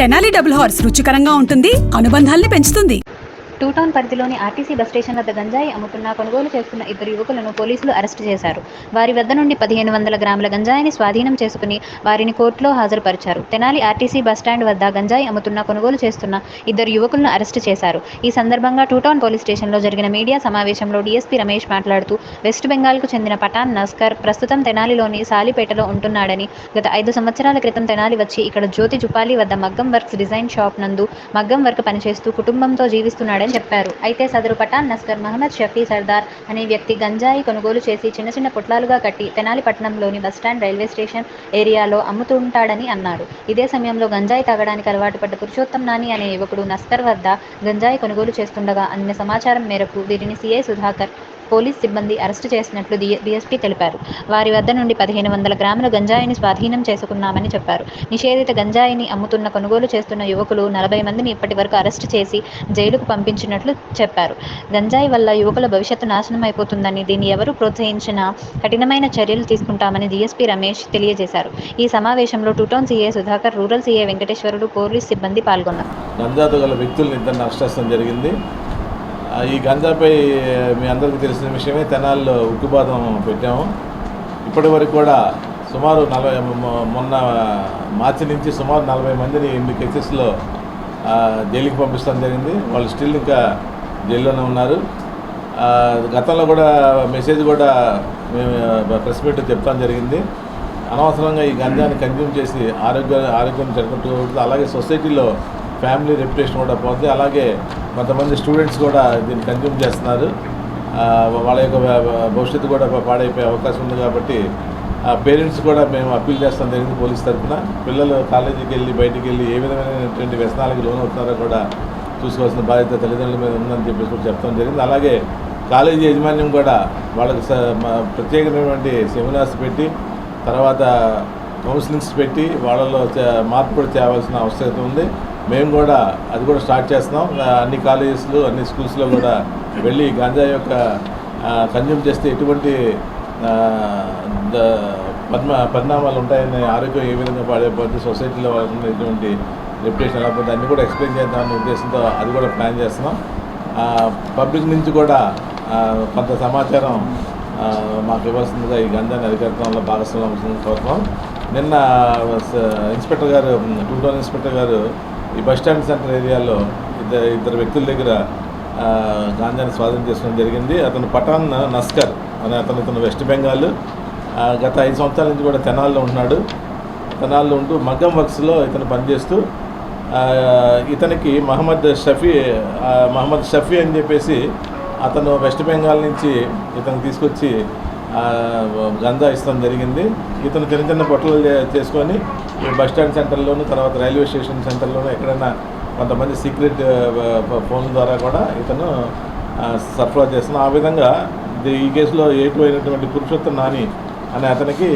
Tenali double horse రుచికరంగా ఉంటుంది అనుబంధాల్ని పెంచుతుంది. టూ టౌన్ పరిధిలోని ఆర్టీసీ బస్ స్టేషన్ వద్ద గంజాయి అమ్ముతున్న కొనుగోలు చేస్తున్న ఇద్దరు యువకులను పోలీసులు అరెస్టు చేశారు. వారి వద్ద నుండి పదిహేను వందల గ్రాముల గంజాయిని స్వాధీనం చేసుకుని వారిని కోర్టులో హాజరుపరిచారు. తెనాలి ఆర్టీసీ బస్ స్టాండ్ వద్ద గంజాయి అమ్ముతున్న కొనుగోలు చేస్తున్న ఇద్దరు యువకులను అరెస్టు చేశారు. ఈ సందర్భంగా టూ టౌన్ పోలీస్ స్టేషన్లో జరిగిన మీడియా సమావేశంలో డీఎస్పీ రమేష్ మాట్లాడుతూ వెస్ట్ బెంగాల్కు చెందిన పఠాన్ నస్కర్ ప్రస్తుతం తెనాలిలోని సాలిపేటలో ఉంటున్నాడని గత ఐదు సంవత్సరాల క్రితం తెనాలి వచ్చి ఇక్కడ జ్యోతి జుపాలి వద్ద మగ్గం వర్క్స్ డిజైన్ షాప్ నందు మగ్గం వర్క్ పనిచేస్తూ కుటుంబంతో జీవిస్తున్నాడని చెప్పారు. అయితే సదరు పఠాన్ నస్కర్ మహమ్మద్ షఫీ సర్దార్ అనే వ్యక్తి గంజాయి కొనుగోలు చేసి చిన్న చిన్న పొట్లాలుగా కట్టి తెనాలి పట్టణంలోని బస్టాండ్ రైల్వే స్టేషన్ ఏరియాలో అమ్ముతుంటాడని అన్నాడు. ఇదే సమయంలో గంజాయి తాగడానికి అలవాటు పడ్డ పురుషోత్తం నాని అనే యువకుడు నస్కర్ వద్ద గంజాయి కొనుగోలు చేస్తుండగా అందిన సమాచారం మేరకు వీరిని సిఐ సుధాకర్ పోలీస్ సిబ్బంది అరెస్టు చేసినట్లు డీఎస్పీ తెలిపారు. వారి వద్ద నుండి పదిహేను వందల గ్రాముల గంజాయిని స్వాధీనం చేసుకున్నామని చెప్పారు. నిషేధిత గంజాయిని అమ్ముతున్న కొనుగోలు చేస్తున్న యువకులు నలభై మందిని ఇప్పటి వరకు అరెస్టు చేసి జైలుకు పంపించినట్లు చెప్పారు. గంజాయి వల్ల యువకుల భవిష్యత్తు నాశనం అయిపోతుందని దీన్ని ఎవరు ప్రోత్సహించినా కఠినమైన చర్యలు తీసుకుంటామని డీఎస్పీ రమేష్ తెలియజేశారు. ఈ సమావేశంలో two town CA Sudhakar rural CA వెంకటేశ్వరుడు పోలీస్ సిబ్బంది పాల్గొన్నారు. గంజాతో గల వ్యక్తులను ఇద్దరిని అరెస్ట్ జరిగింది. ఈ గంజాపై మీ అందరికీ తెలిసిన విషయమే తెనాల్లో ఉక్కుబాదం పెట్టాము. ఇప్పటి వరకు కూడా సుమారు నలభై మొన్న మార్చి నుంచి సుమారు నలభై మందిని ఎనిమిది కేసెస్లో జైలుకి పంపిస్తాం జరిగింది. వాళ్ళు స్టిల్ ఇంకా జైల్లోనే ఉన్నారు. గతంలో కూడా మెసేజ్ కూడా మేము ప్రెస్ మీట్ చెప్తాం జరిగింది. అనవసరంగా ఈ గంజాన్ని కన్జ్యూమ్ చేసి ఆరోగ్య ఆరోగ్యం జరుగుతూ అలాగే సొసైటీలో ఫ్యామిలీ రెప్యుటేషన్ కూడా పోతుంది అలాగే కొంతమంది స్టూడెంట్స్ కూడా దీన్ని కన్జ్యూమ్ చేస్తున్నారు. వాళ్ళ యొక్క భవిష్యత్తు కూడా పాడైపోయే అవకాశం ఉంది కాబట్టి పేరెంట్స్ కూడా మేము అప్పీల్ చేస్తాం జరిగింది పోలీస్ తరఫున. పిల్లలు కాలేజీకి వెళ్ళి బయటికి వెళ్ళి ఏ విధమైనటువంటి వ్యసనాలకు లోనవుతున్నారో కూడా చూసుకోవాల్సిన బాధ్యత తల్లిదండ్రుల మీద ఉందని చెప్పేసి కూడా చెప్తాం జరిగింది. అలాగే కాలేజీ యాజమాన్యం కూడా వాళ్ళకి స- ప్రత్యేకమైనటువంటి సెమినార్స్ పెట్టి తర్వాత కౌన్సిలింగ్స్ పెట్టి వాళ్ళలో మార్పులు మార్పు కూడా తేవాల్సిన అవసరం ఉంది. మేము కూడా అది కూడా స్టార్ట్ చేస్తున్నాం. అన్ని కాలేజెస్లో అన్ని స్కూల్స్లో కూడా వెళ్ళి గాంజా యొక్క కన్జ్యూమ్ చేస్తే ఎటువంటి పద్మ పరిణామాలు ఉంటాయని ఆరోగ్యం ఏ విధంగా పాడైపోతుంది సొసైటీలో ఉన్నటువంటి రెప్యుటేషన్ ఎలా పోతుంది అన్నీ కూడా ఎక్స్ప్లెయిన్ చేద్దామనే ఉద్దేశంతో అది కూడా ప్లాన్ చేస్తున్నాం. పబ్లిక్ నుంచి కూడా కొంత సమాచారం మాకు ఇవ్వాల్సిందిగా ఈ గంజాని అధికారంలో భాగస్వామ్యం కోరుతాం నిన్న ఇన్స్పెక్టర్ గారు టూ ఇన్స్పెక్టర్ గారు ఈ బస్ స్టాండ్ సెంటర్ ఏరియాలో ఇద్దరు ఇద్దరు వ్యక్తుల దగ్గర గాంజాని స్వాధీనం చేసుకోవడం జరిగింది. అతను పఠాన్ నస్కర్ అనే అతను ఇతను వెస్ట్ బెంగాల్ గత ఐదు సంవత్సరాల నుంచి కూడా తెనాల్లో ఉంటున్నాడు తెనాల్లో ఉంటూ మగ్గం వర్క్స్లో ఇతను పనిచేస్తూ ఇతనికి మహమ్మద్ షఫీ మహమ్మద్ షఫీ అని చెప్పేసి అతను వెస్ట్ బెంగాల్ నుంచి ఇతను తీసుకొచ్చి గంజా ఇస్తాం జరిగింది. ఇతను చిన్న చిన్న పొట్టలు చేసుకొని ఈ బస్ స్టాండ్ సెంటర్లోను తర్వాత రైల్వే స్టేషన్ సెంటర్లోను ఎక్కడైనా కొంతమంది సీక్రెట్ ఫోన్ ద్వారా కూడా ఇతను సరఫరా చేస్తున్నాం. ఆ విధంగా ఈ కేసులో ఏటు పురుషోత్తం నాని అనే అతనికి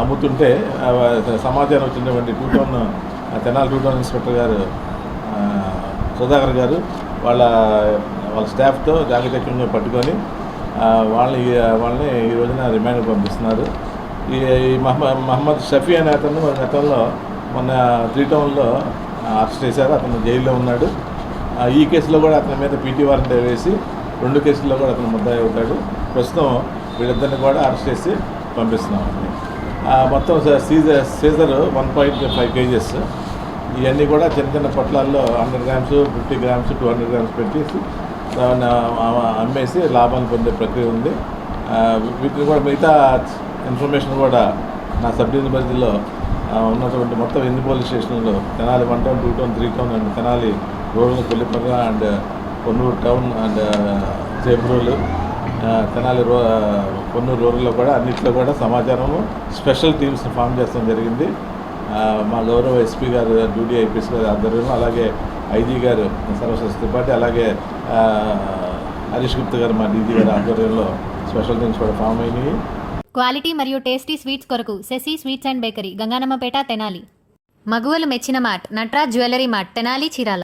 అమ్ముతుంటే సమాచారం వచ్చినటువంటి two town Tenali two town inspector గారు సుధాకర్ గారు వాళ్ళ వాళ్ళ స్టాఫ్తో జాగ్రత్తగా పట్టుకొని వాళ్ళని వాళ్ళని ఈ రోజున రిమాండ్కి పంపిస్తున్నారు. ఈ ఈ మహమ్మద్ మహమ్మద్ షఫీ అనే అతను గతంలో మొన్న త్రీ టౌన్లో అరెస్ట్ చేశారు. అతను జైల్లో ఉన్నాడు. ఆ, ఈ కేసులో కూడా అతని మీద పీటీ వారెంట్ వేసి రెండు కేసుల్లో కూడా అతను ముద్దాయి అవుతాడు ప్రస్తుతం వీళ్ళిద్దరిని కూడా అరెస్ట్ చేసి పంపిస్తున్నామండి మొత్తం seizure seizure one point five KGs. ఇవన్నీ కూడా చిన్న చిన్న పొట్లాల్లో hundred grams fifty grams two hundred grams పెట్టేసి అమ్మేసి లాభాలు పొందే ప్రక్రియ ఉంది. వీటిని కూడా మిగతా ఇన్ఫర్మేషన్ కూడా నా సబ్ డివిజన్ పరిధిలో ఉన్నటువంటి మొత్తం ఎన్ని పోలీస్ స్టేషన్లో Tenali one town two town three town and Tenali రోడ్లు Kollipara and Konnuru town and Chebrolu Tenali రో కొన్నూరు రోడ్లో కూడా అన్నింటిలో కూడా సమాచారము స్పెషల్ టీమ్స్ని ఫామ్ చేస్తాం జరిగింది. మా గౌరవ ఎస్పీ గారు డ్యూటీ ఐపీఎస్ గారి ఆధ్వర్యంలో అలాగే ఐజీ గారు సర్వశ్రీ త్రిపాఠి అలాగే హరీష్ గుప్తా గారు మా డీజీ గారి ఆధ్వర్యంలో స్పెషల్ థింగ్స్ కూడా ఫామ్ అయినాయి. క్వాలిటీ మరియు టేస్టీ స్వీట్స్ కొరకు Sasi sweets and bakery Ganganammapeta Tenali. మగువలు మెచ్చిన mart Natraj jewellery mart Tenali Chirala.